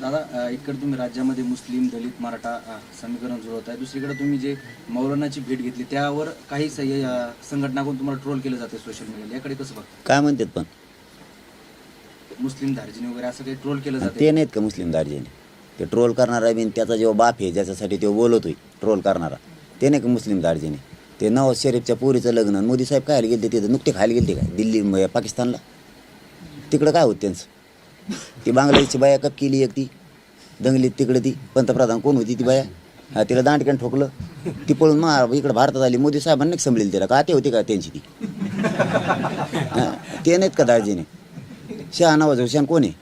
दादा इकडे तुम्ही राज्यामध्ये मुस्लिम दलित मराठा समीकरण जुळवत आहे दुसरीकडे तुम्ही जे मौलानाची भेट घेतली त्यावर काही संघटनाकडून तुम्हाला ट्रोल केलं जाते सोशल मीडियाला याकडे कसं बघता? काय म्हणतात पण? मुस्लिम धार्जिने वगैरे असं काही ट्रोल केलं जाते ते नाहीत का मुस्लिम दार्जिने ते ट्रोल करणारा बिन त्याचा जेव्हा बाप आहे ज्याच्यासाठी तो बोलतोय ट्रोल करणारा. ते नाही का मुस्लिम दार्जिने ते नवाज शरीफच्या पोरीचं लग्न मोदी साहेब खायला गेले तिथं? नुकते खायला गेले काय? दिल्ली पाकिस्तानला? तिकडं काय होत त्यांचं? ती बांगलादेशची बाया कप केली एक ती? दंगलीत तिकडे ती. पंतप्रधान कोण होती ती बाया? हा तिला दांडक्यान ठोकलं. ती पळून मा इकडं भारतात आली. मोदी साहेबांनी संभळेल तिला. का ते होती का त्यांची ती? ते नाहीत का दाजीने? शहा नवाज हुसेन कोण आहे?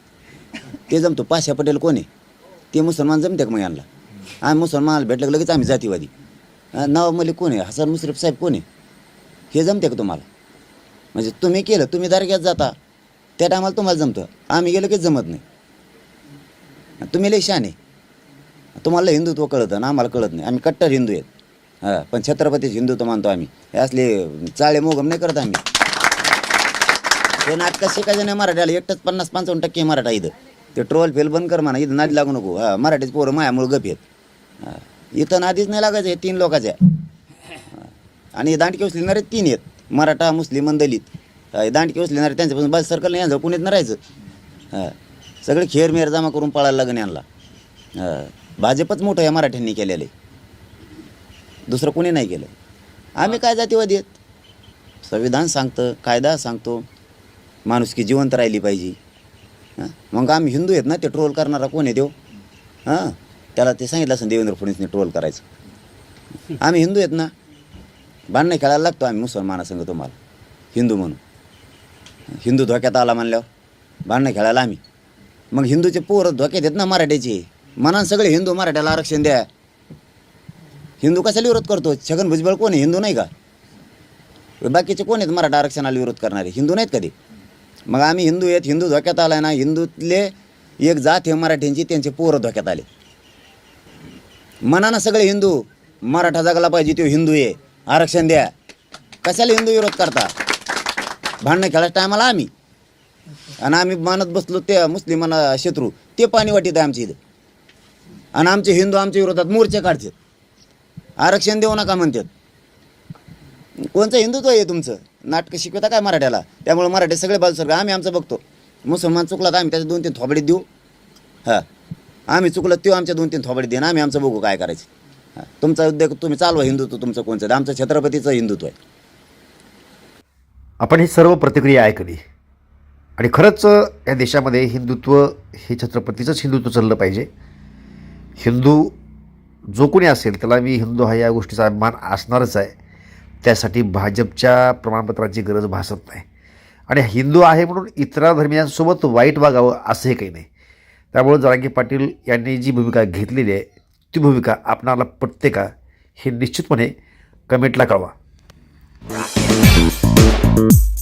ते जमतो पाशा पटेल कोण आहे? ते मुसलमान जमते का मग यांना? आम्ही मुसलमानाला भेटलं लगेच आम्ही जातीवादी? नाव नवाब मलिक कोण आहे? हसन मुश्रीफ साहेब कोण आहे? हे जमते का तुम्हाला? म्हणजे तुम्ही केलं तुम्ही दारग्यात जाता. त्या टायमाला तुम्हाला जमतं. आम्ही गेलो की जमत नाही. तुम्ही लय शान आहे तुम्हाला हिंदुत्व कळतं ना आम्हाला कळत नाही. आम्ही कट्टर हिंदू आहेत. हां पण छत्रपतीच हिंदुत्व मानतो आम्ही. हे असले चाळे मोगम नाही करत आम्ही. ते नाटकं शिकायचं नाही मराठ्याला. एकटंच पन्नास पंचावन्न टक्के मराठा इथं. ते ट्रोल फेल बंद कर म्हणा इथं नादी लागू नको. हां मराठीच पोरं मायामुळं गप आहेत. इथं नादीच नाही लागायचं हे तीन लोकांच्या. आणि दांडकी उचलणारे तीन आहेत. मराठा मुस्लिम आणि दलित. दांडके उचलिणारे त्यांच्यापासून बस सर्कल नाही यांचं कुणीत नाही राहायचं. हां सगळे खेर मेर जमा करून पळायला लागण यांना. हा. भाजपच मोठं या मराठ्यांनी केलेलं आहे. दुसरं कोणी नाही केलं. आम्ही काय जातीवादी आहेत? संविधान सांगतं कायदा सांगतो माणुसकी जिवंत राहिली पाहिजे. हां मग आम्ही हिंदू आहेत ना ते ट्रोल करणारा कोण आहे देव हां त्याला ते सांगितलं असं देवेंद्र फडणवीसने ट्रोल करायचं. आम्ही हिंदू आहेत ना भांडणं खेळायला लागतो आम्ही मुसलमानासंग तुम्हाला हिंदू म्हणून. हिंदू धोक्यात आला म्हणल्यावर? भांडणं खेळायला आम्ही. मग हिंदूचे पोरं धोक्यात आहेत ना मराठ्याचे मनान सगळे हिंदू मराठ्याला आरक्षण द्या. हिंदू कशाला विरोध करतो? छगन भुजबळ कोण आहे? हिंदू नाही का? बाकीचे कोण आहेत मराठा आरक्षणाला विरोध करणारे? हिंदू नाहीत कधी? मग आम्ही हिंदू आहेत हिंदू धोक्यात आला ना हिंदूतले एक जात हे मराठ्यांची त्यांचे पोरं धोक्यात आले. मनानं सगळे हिंदू मराठा जगाला पाहिजे तो हिंदू आहे. आरक्षण द्या. कशाला हिंदू विरोध करता? भांडणं खेळायच्या टायमाला आम्ही. आणि आम्ही मानत बसलो ते मुस्लिमांना शत्रू. ते पाणी वाटीत आहे आमच्या इथं. आणि आमचे हिंदू आमच्या विरोधात मोर्चे काढतात. आरक्षण देऊ नका म्हणतात. कोणचं हिंदुत्व आहे तुमचं? नाटकं शिकवता काय मराठ्याला? त्यामुळे मराठी सगळे बाजू आम्ही आमचं बघतो. मुसलमान चुकला तर आम्ही त्याचे दोन तीन थोबडे देऊ. हां. आम्ही चुकलं तो आमच्या दोन तीन थोबडे देणं. आम्ही आमचं बघू काय करायचं. तुमचा उद्योग तुम्ही चालवा हिंदुत्व तुमचं कोणचं आमचं छत्रपतीचं हिंदुत्व आहे. आपण ही सर्व प्रतिक्रिया ऐकली. आणि खरंच या देशामध्ये हिंदुत्व हे छत्रपतीचंच हिंदुत्व चाललं पाहिजे. हिंदू जो कोणी असेल त्याला मी हिंदू हा या गोष्टीचा अभिमान असणारच आहे. त्यासाठी भाजपच्या प्रमाणपत्राची गरज भासत नाही. आणि हिंदू आहे म्हणून इतर धर्मियांसोबत वाईट वागावं असंही काही नाही. त्यामुळे जरांगी पाटील यांनी जी भूमिका घेतलेली आहे ती भूमिका आपणाला पटते का हे निश्चितपणे कमेंटला कळवा. Música